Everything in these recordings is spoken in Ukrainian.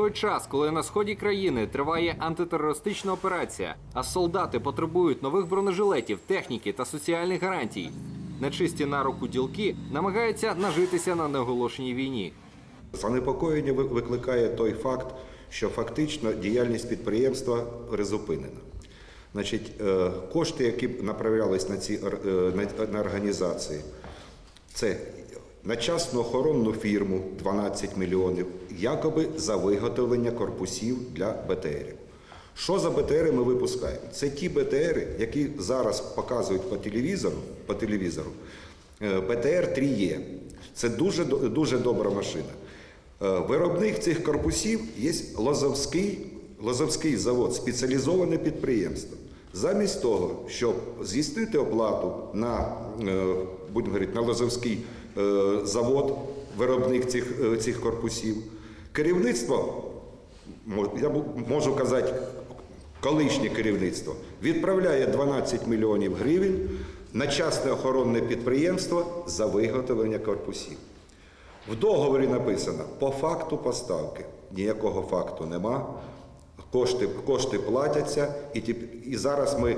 той час, коли на сході країни триває антитерористична операція, а солдати потребують нових бронежилетів, техніки та соціальних гарантій, нечисті на руку ділки намагаються нажитися на неоголошеній війні. Занепокоєння викликає той факт, що фактично діяльність підприємства призупинена. Значить, е, кошти, які направлялись на ці е, на організації, це на частну охоронну фірму 12 мільйонів, якоби за виготовлення корпусів для БТРів. Що за БТРи ми випускаємо? Це ті БТРи, які зараз показують по телевізору, по телевізору. Е, БТР 3Е. Це дуже, дуже добра машина. Е, Виробник цих корпусів є Лозовський, Лозовський завод, спеціалізоване підприємство. Замість того, щоб здійснити оплату на, е, будемо говорити, на Лозовський е, завод, виробник цих, е, цих корпусів, керівництво, я можу казати, колишнє керівництво, відправляє 12 мільйонів гривень на частне охоронне підприємство за виготовлення корпусів. В договорі написано по факту поставки. Ніякого факту нема. Кошти, кошти платяться, і, і зараз ми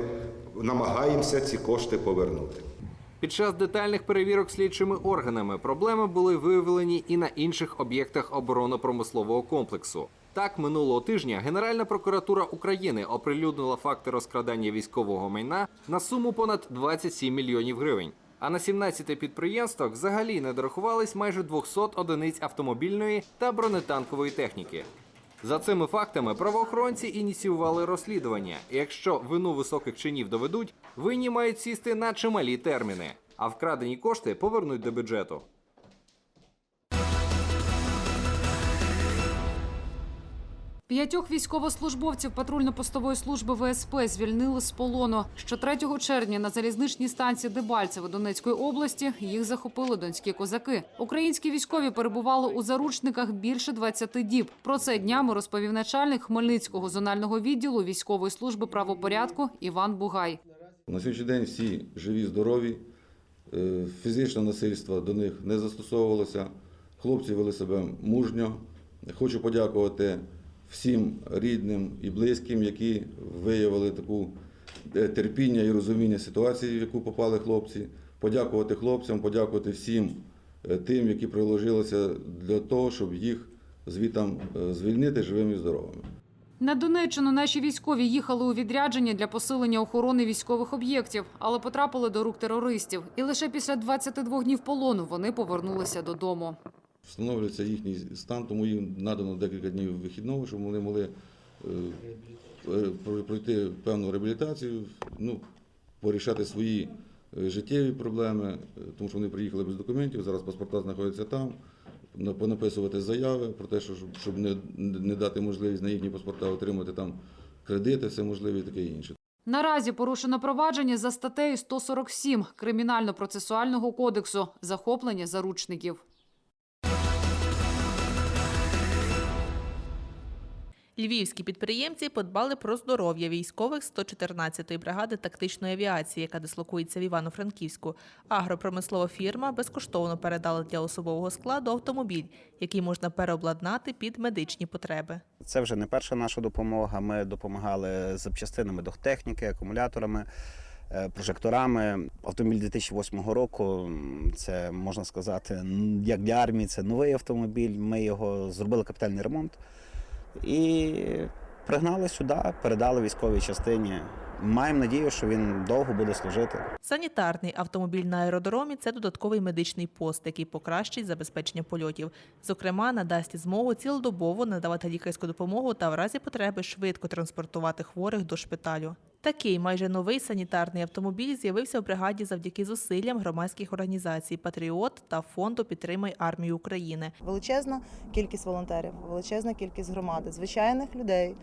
намагаємося ці кошти повернути. Під час детальних перевірок слідчими органами проблеми були виявлені і на інших об'єктах оборонно-промислового комплексу. Так, минулого тижня Генеральна прокуратура України оприлюднила факти розкрадання військового майна на суму понад 27 мільйонів гривень. А на 17 підприємствах взагалі не дорахувались майже 200 одиниць автомобільної та бронетанкової техніки. За цими фактами правоохоронці ініціювали розслідування. І якщо вину високих чинів доведуть, винні мають сісти на чималі терміни, а вкрадені кошти повернуть до бюджету. П'ятьох військовослужбовців патрульно-постової служби ВСП звільнили з полону. Що 3 червня на залізничній станції Дебальцево Донецької області їх захопили донські козаки. Українські військові перебували у заручниках більше 20 діб. Про це днями розповів начальник Хмельницького зонального відділу військової служби правопорядку Іван Бугай. На сьогоднішній день всі живі, здорові, фізичне насильство до них не застосовувалося. Хлопці вели себе мужньо. Хочу подякувати всім рідним і близьким, які виявили таку е, терпіння і розуміння ситуації, в яку попали хлопці. Подякувати хлопцям, подякувати всім е, тим, які приложилися для того, щоб їх звітам е, звільнити живими і здоровими. На Донеччину наші військові їхали у відрядження для посилення охорони військових об'єктів, але потрапили до рук терористів. І лише після 22 днів полону вони повернулися додому. Встановлюється їхній стан, тому їм надано декілька днів вихідного, щоб вони могли е, е, про- пройти певну реабілітацію, ну, порішати свої е, життєві проблеми, тому що вони приїхали без документів, зараз паспорта знаходяться там, понаписувати заяви про те, що, щоб- не, не дати можливість на їхні паспорта отримати там кредити, все можливе і таке інше. Наразі порушено провадження за статтею 147 Кримінально-процесуального кодексу захоплення заручників. Львівські підприємці подбали про здоров'я військових 114-ї бригади тактичної авіації, яка дислокується в Івано-Франківську. Агропромислова фірма безкоштовно передала для особового складу автомобіль, який можна переобладнати під медичні потреби. Це вже не перша наша допомога. Ми допомагали запчастинами до техніки, акумуляторами, е, прожекторами. Автомобіль 2008 року це можна сказати, як для армії, це новий автомобіль. Ми його зробили капітальний ремонт і пригнали сюди, передали військовій частині. Маємо надію, що він довго буде служити. Санітарний автомобіль на аеродромі це додатковий медичний пост, який покращить забезпечення польотів. Зокрема, надасть змогу цілодобово надавати лікарську допомогу та в разі потреби швидко транспортувати хворих до шпиталю. Такий майже новий санітарний автомобіль з'явився в бригаді завдяки зусиллям громадських організацій Патріот та фонду Підтримай армію України. Величезна кількість волонтерів, величезна кількість громади, звичайних людей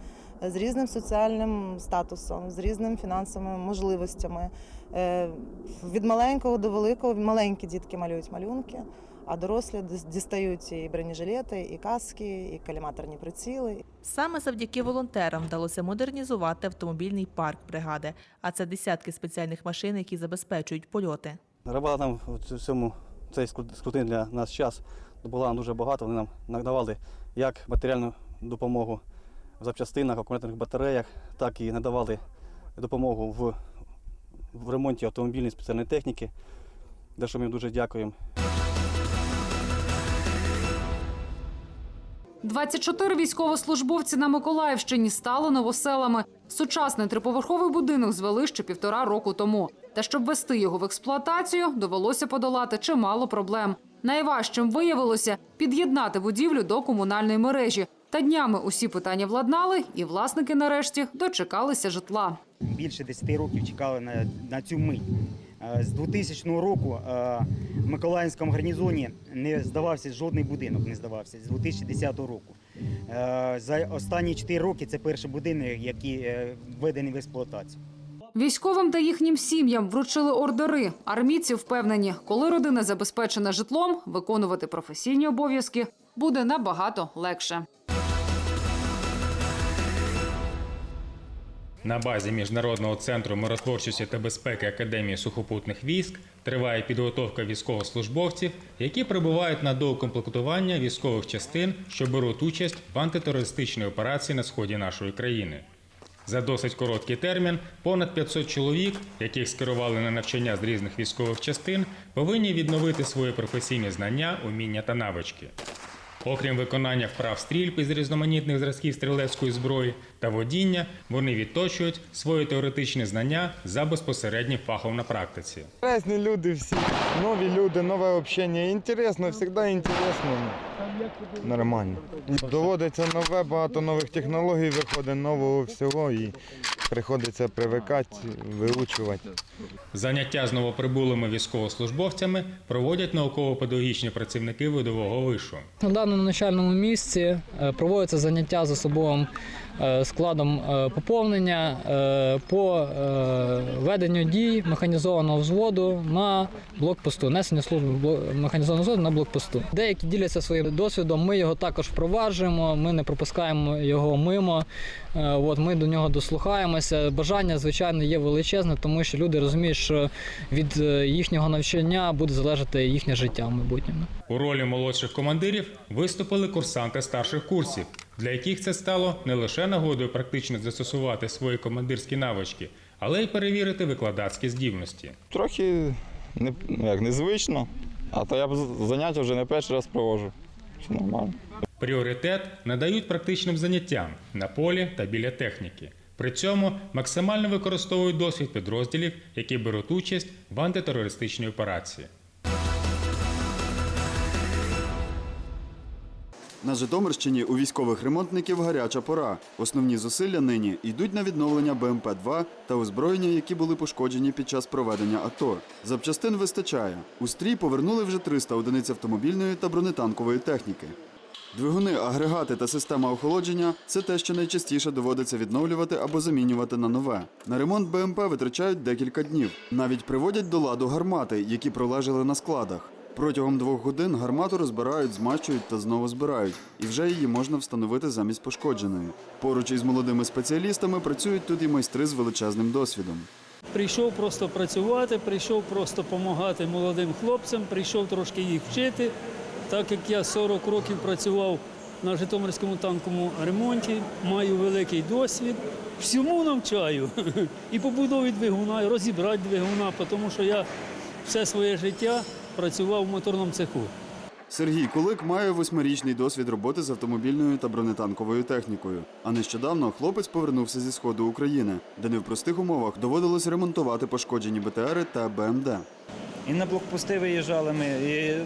з різним соціальним статусом, з різними фінансовими можливостями. Е, Від маленького до великого маленькі дітки малюють малюнки, а дорослі дістають і бронежилети, і каски, і каліматорні приціли. Саме завдяки волонтерам вдалося модернізувати автомобільний парк бригади, а це десятки спеціальних машин, які забезпечують польоти. Робота нам в цьому цей скру- скрутний для нас час нам дуже багато. Вони нам надавали як матеріальну допомогу в запчастинах, акумуляторних батареях, так і надавали допомогу в, в ремонті автомобільної спеціальної техніки, за що ми дуже дякуємо. 24 військовослужбовці на Миколаївщині стали новоселами. Сучасний триповерховий будинок звели ще півтора року тому. Та щоб вести його в експлуатацію, довелося подолати чимало проблем. Найважчим виявилося під'єднати будівлю до комунальної мережі. Та днями усі питання владнали, і власники нарешті дочекалися житла. більше 10 років чекали на, на цю мить. Е, З 2000 року е, в Миколаївському гарнізоні не здавався жодний будинок, не здавався з 2010 року. Е, За останні 4 роки це перший будинок, який введений в експлуатацію. Військовим та їхнім сім'ям вручили ордери. Армійці впевнені, коли родина забезпечена житлом, виконувати професійні обов'язки буде набагато легше. На базі Міжнародного центру миротворчості та безпеки Академії сухопутних військ триває підготовка військовослужбовців, які прибувають на доукомплектування військових частин, що беруть участь в антитерористичній операції на сході нашої країни. За досить короткий термін понад 500 чоловік, яких скерували на навчання з різних військових частин, повинні відновити свої професійні знання, уміння та навички. Окрім виконання вправ стрільб із різноманітних зразків стрілецької зброї та водіння, вони відточують свої теоретичні знання за безпосереднім фахом на практиці. Разні люди всі, нові люди, нове общення. Інтересно, завжди інтересно. Нормально. Доводиться нове, багато нових технологій виходить, нового всього і приходиться привикати, виучувати. Заняття з новоприбулими військовослужбовцями проводять науково-педагогічні працівники видового вишу. На даному навчальному місці е, проводяться заняття з особовим складом е, поповнення е, по е, веденню дій механізованого взводу на блокпосту, несення служби механізованого взводу на блокпосту. Деякі діляться своїм досвідом. Ми його також впроваджуємо. Ми не пропускаємо його мимо. Е, От ми до нього дослухаємося. Бажання, звичайно, є величезне, тому що люди розуміють, що від е, їхнього навчання буде залежати їхнє життя в майбутньому. У ролі молодших командирів виступили курсанти старших курсів, для яких це стало не лише нагодою практично застосувати свої командирські навички, але й перевірити викладацькі здібності. Трохи не, ну, як, незвично, а то я б заняття вже не перший раз проводжу. Все нормально. Пріоритет надають практичним заняттям на полі та біля техніки. При цьому максимально використовують досвід підрозділів, які беруть участь в антитерористичній операції. На Житомирщині у військових ремонтників гаряча пора. Основні зусилля нині йдуть на відновлення БМП-2 та озброєння, які були пошкоджені під час проведення АТО. Запчастин вистачає. У стрій повернули вже 300 одиниць автомобільної та бронетанкової техніки. Двигуни, агрегати та система охолодження це те, що найчастіше доводиться відновлювати або замінювати на нове. На ремонт БМП витрачають декілька днів. Навіть приводять до ладу гармати, які пролежали на складах. Протягом двох годин гармату розбирають, змащують та знову збирають, і вже її можна встановити замість пошкодженої. Поруч із молодими спеціалістами працюють тут і майстри з величезним досвідом. Прийшов просто працювати, прийшов просто допомагати молодим хлопцям, прийшов трошки їх вчити. Так як я 40 років працював на Житомирському танковому ремонті, маю великий досвід. Всьому навчаю. І побудові двигуна, і розібрати двигуна, тому що я все своє життя працював в моторному цеху. Сергій Кулик має восьмирічний досвід роботи з автомобільною та бронетанковою технікою. А нещодавно хлопець повернувся зі сходу України, де не в простих умовах доводилось ремонтувати пошкоджені БТРи та БМД. І на блокпости виїжджали ми, і, е,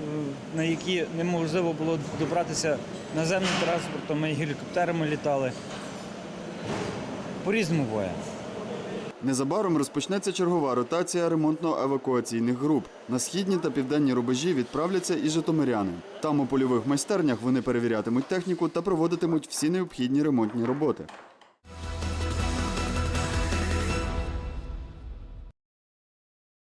на які неможливо було добратися наземним транспортом, і гелікоптерами літали. По-різному буває. Незабаром розпочнеться чергова ротація ремонтно-евакуаційних груп. На східні та південні рубежі відправляться і житомиряни. Там у польових майстернях вони перевірятимуть техніку та проводитимуть всі необхідні ремонтні роботи.